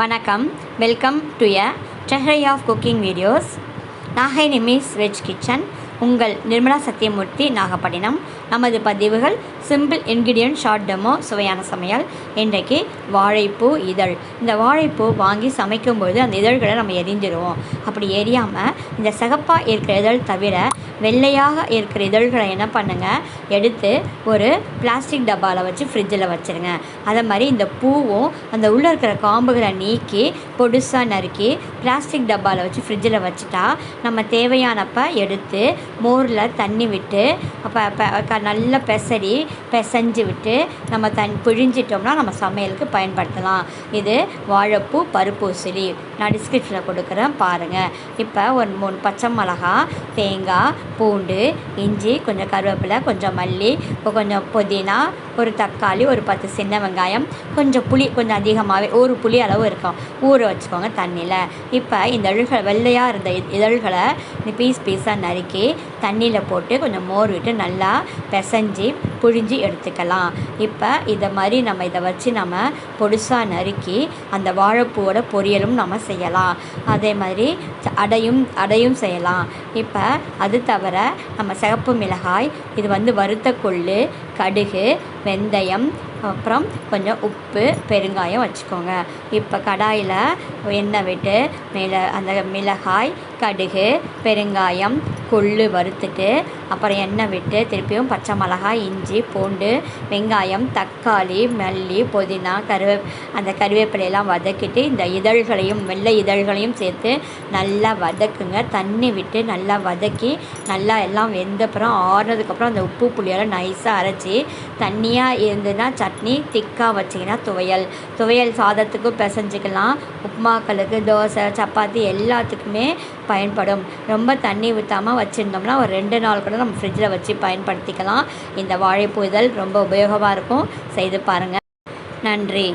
வணக்கம். Welcome to a treasury of cooking videos Nagai நிமிஸ் veg kitchen. உங்கள் நிர்மலா சத்யமூர்த்தி நாகப்பட்டினம். நமது பதிவுகள் சிம்பிள் இன்கிரிடியன்ட் ஷார்ட் டெமோ சுவையான சமையல் இன்றைக்கு வாழைப்பூ இதழ். இந்த வாழைப்பூ வாங்கி சமைக்கும்போது அந்த இதழ்களை நம்ம எரிஞ்சிருவோம். அப்படி எரியாமல் இந்த சிகப்பாக இருக்கிற இதழ் தவிர வெள்ளையாக இருக்கிற இதழ்களை என்ன பண்ணுங்கள் எடுத்து ஒரு பிளாஸ்டிக் டப்பாவில் வச்சு ஃப்ரிட்ஜில் வச்சுருங்க. அதே மாதிரி இந்த பூவும் அந்த உள்ளே இருக்கிற காம்புகளை நீக்கி பொடுசாக நறுக்கி பிளாஸ்டிக் டப்பாவில் வச்சு ஃப்ரிட்ஜில் வச்சுட்டா நம்ம தேவையானப்ப எடுத்து மோரில் தண்ணி விட்டு அப்போ நல்லா பெசரி பிசைஞ்சு விட்டு நம்ம தன் பிழிஞ்சிட்டோம்னா நம்ம சமையலுக்கு பயன்படுத்தலாம். இது வாழைப்பூ பருப்பு உசிலி. நான் டிஸ்கிரிப்ஷனில் கொடுக்குறேன். பாருங்கள் இப்போ ஒரு மூணு பச்சை மிளகா தேங்காய் பூண்டு இஞ்சி கொஞ்சம் கருவேப்பிலை கொஞ்சம் மல்லி இப்போ கொஞ்சம் புதினா ஒரு தக்காளி ஒரு பத்து சின்ன வெங்காயம் கொஞ்சம் புளி கொஞ்சம் அதிகமாகவே ஒரு புளி அளவு இருக்கும். ஊற வச்சுக்கோங்க தண்ணியில். இப்போ இந்த இதழ்கள் வெள்ளையாக இருந்த இதழ்களை பீஸ் பீஸாக நறுக்கி தண்ணியில் போட்டு கொஞ்சம் மோர் விட்டு நல்லா பிசைஞ்சு புழிஞ்சு எடுத்துக்கலாம். இப்போ இதை மாதிரி நம்ம இதை வச்சு நம்ம பொடிசாக நறுக்கி அந்த வாழைப்பூவோட பொரியலும் நம்ம செய்யலாம். அதே மாதிரி அடையும் அடையும் செய்யலாம். இப்போ அது தவிர நம்ம சிகப்பு மிளகாய் இது வந்து வறுத்த கொள்ளு கடுகு வெந்தயம் அப்புறம் கொஞ்சம் உப்பு பெருங்காயம் வச்சுக்கோங்க. இப்போ கடாயில் எண்ணெய் விட்டு மேலே அந்த மிளகாய் கடுகு பெருங்காயம் கொள்ளு வறுத்துட்டு அப்புறம் எண்ணெய் விட்டு திருப்பியும் பச்சை மிளகாய் இஞ்சி பூண்டு வெங்காயம் தக்காளி மல்லி புதினா கருவே அந்த கருவேப்பிலையெல்லாம் வதக்கிட்டு இந்த இதழ்களையும் வெள்ளை இதழ்களையும் சேர்த்து நல்லா வதக்குங்க. தண்ணி விட்டு நல்லா வதக்கி நல்லா எல்லாம் வெந்தப்புறம் ஆறுனதுக்கப்புறம் அந்த உப்பு புளியெல்லாம் நைஸாக அரைச்சி தண்ணியாக இருந்ததுன்னா சட்னி திக்காக வச்சிங்கன்னா துவையல். துவையல் சாதத்துக்கும் பிசைஞ்சிக்கலாம். உப்புமாக்களுக்கு தோசை சப்பாத்தி எல்லாத்துக்குமே பயன்படும். ரொம்ப தண்ணி ஊற்றாமல் வச்சுருந்தோம்னா ஒரு ரெண்டு நாள் கூட நம்ம ஃப்ரிட்ஜில் வச்சு பயன்படுத்திக்கலாம். இந்த வாழைப்பூ இதழ் ரொம்ப உபயோகமாக இருக்கும். செய்து பாருங்கள் நன்றி.